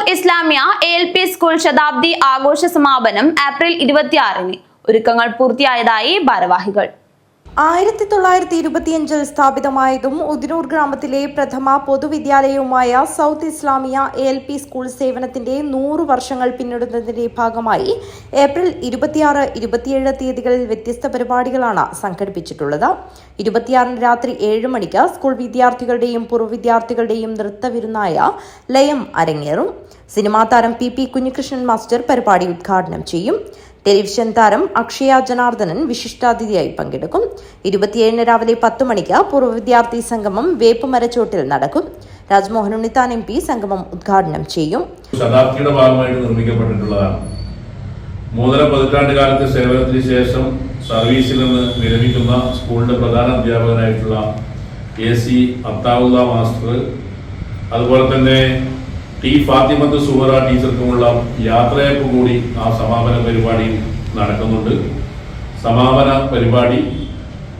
South Islamia L P school ശതാബ്ദി ആഘോഷ സമാപനം April ഇരുപത്തിയാറിന് ഒരുക്കങ്ങൾ പൂർത്തിയായതായി ഭാരവാഹികൾ ആയിരത്തി തൊള്ളായിരത്തി ഇരുപത്തിയഞ്ചിൽ സ്ഥാപിതമായതും ഉദിനൂർ ഗ്രാമത്തിലെ പ്രഥമ പൊതുവിദ്യാലയവുമായ south Islamia L P school സേവനത്തിന്റെ നൂറ് വർഷങ്ങൾ പിന്നിടുന്നതിന്റെ ഭാഗമായി ഏപ്രിൽ ഇരുപത്തിയാറ് ഇരുപത്തിയേഴ് തീയതികളിൽ വ്യത്യസ്ത പരിപാടികളാണ് സംഘടിപ്പിച്ചിട്ടുള്ളത്. ഇരുപത്തിയാറിന് രാത്രി ഏഴ് മണിക്ക് സ്കൂൾ വിദ്യാർത്ഥികളുടെയും പൂർവ വിദ്യാർത്ഥികളുടെയും നൃത്ത വിരുന്നായ ലയം അരങ്ങേറും. സിനിമാ താരം പി പി കുഞ്ഞികൃഷ്ണൻ മാസ്റ്റർ പരിപാടി ഉദ്ഘാടനം ചെയ്യും. ടെലിവിഷൻ താരം അക്ഷയ ജനാർദ്ദനൻ വിശിഷ്ടാതിഥിയായി പങ്കെടുക്കും. ഇരുപത്തിയേഴിന് രാവിലെ പത്ത് മണിക്ക് പൂർവ വിദ്യാർത്ഥി സംഗമം വേപ്പുമരച്ചോട്ടിൽ നടക്കും. രാജ്മോഹൻ ഉണ്ണിത്താൻ എം പി സംഗമം ഉദ്ഘാടനം ചെയ്യും. ശതാബ്ദിയുടെ ഭാഗമായിട്ട് നിർമ്മിക്കപ്പെട്ടിട്ടുള്ളതാണ്. മൂന്നര പതിറ്റാണ്ട് കാലത്തെ സേവനത്തിന് ശേഷം സർവീസിൽ നിന്ന് വിരമിക്കുന്ന സ്കൂളിന്റെ പ്രധാന അധ്യാപകനായിട്ടുള്ള എ സി അത്താവുള്ള മാസ്റ്റർ അതുപോലെ തന്നെ ടി ഫാത്തിമത്ത് സുഹറ ടീച്ചർക്കുമുള്ള യാത്രയപ്പ് കൂടി ആ സമാപന പരിപാടി നടക്കുന്നുണ്ട്. സമാപന പരിപാടി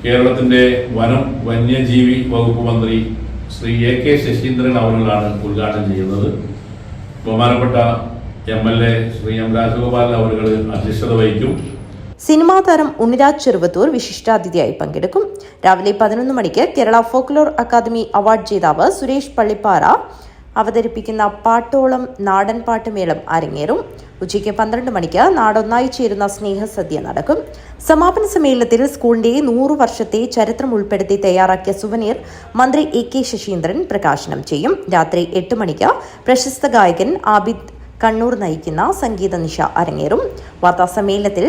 കേരളത്തിന്റെ വനം വന്യജീവി വകുപ്പ് മന്ത്രി ശ്രീ എ കെ ശശീന്ദ്രൻ അവരുകളാണ് ഉദ്ഘാടനം ചെയ്യുന്നത്. ബഹുമാനപ്പെട്ട M L A Shri M Rajagopalan അവരുകൾ അധ്യക്ഷത വഹിക്കും. സിനിമാ താരം ഉണ്ണിരാജ് ചെറുവത്തൂർ വിശിഷ്ടാതിഥിയായി പങ്കെടുക്കും. രാവിലെ പതിനൊന്ന് മണിക്ക് കേരള ഫോക്ലോർ അക്കാദമി അവാർഡ് ജേതാവ് സുരേഷ് പള്ളിപ്പാറ അവതരിപ്പിക്കുന്ന പാട്ടോളം നാടൻ പാട്ടുമേളം അരങ്ങേറും. ഉച്ചയ്ക്ക് പന്ത്രണ്ട് മണിക്ക് നാടൊന്നായി ചേരുന്ന സ്നേഹസദ്യ നടക്കും. സമാപന സമ്മേളനത്തിൽ സ്കൂളിന്റെ നൂറു വർഷത്തെ ചരിത്രം ഉൾപ്പെടുത്തി തയ്യാറാക്കിയ സുവനീർ മന്ത്രി എ കെ ശശീന്ദ്രൻ പ്രകാശനം ചെയ്യും. രാത്രി എട്ട് മണിക്ക് പ്രശസ്ത ഗായകൻ ആബിദ് കണ്ണൂർ നയിക്കുന്ന സംഗീത നിശ അരങ്ങേറും. വാർത്താ സമ്മേളനത്തിൽ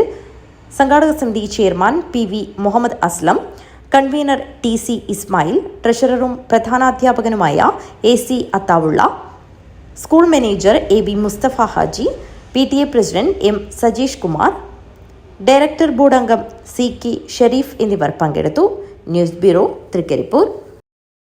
സംഘാടക സമിതി chairman P V Muhammad Aslam convener T C Ismail ട്രഷററും പ്രധാനാധ്യാപകനുമായ A C Athaulla school manager A B Musthafa Haji P T A president M Sajeesh Kumar director board അംഗം സി കെ ഷെരീഫ് എന്നിവർ പങ്കെടുത്തു. News bureau Thrikaripur.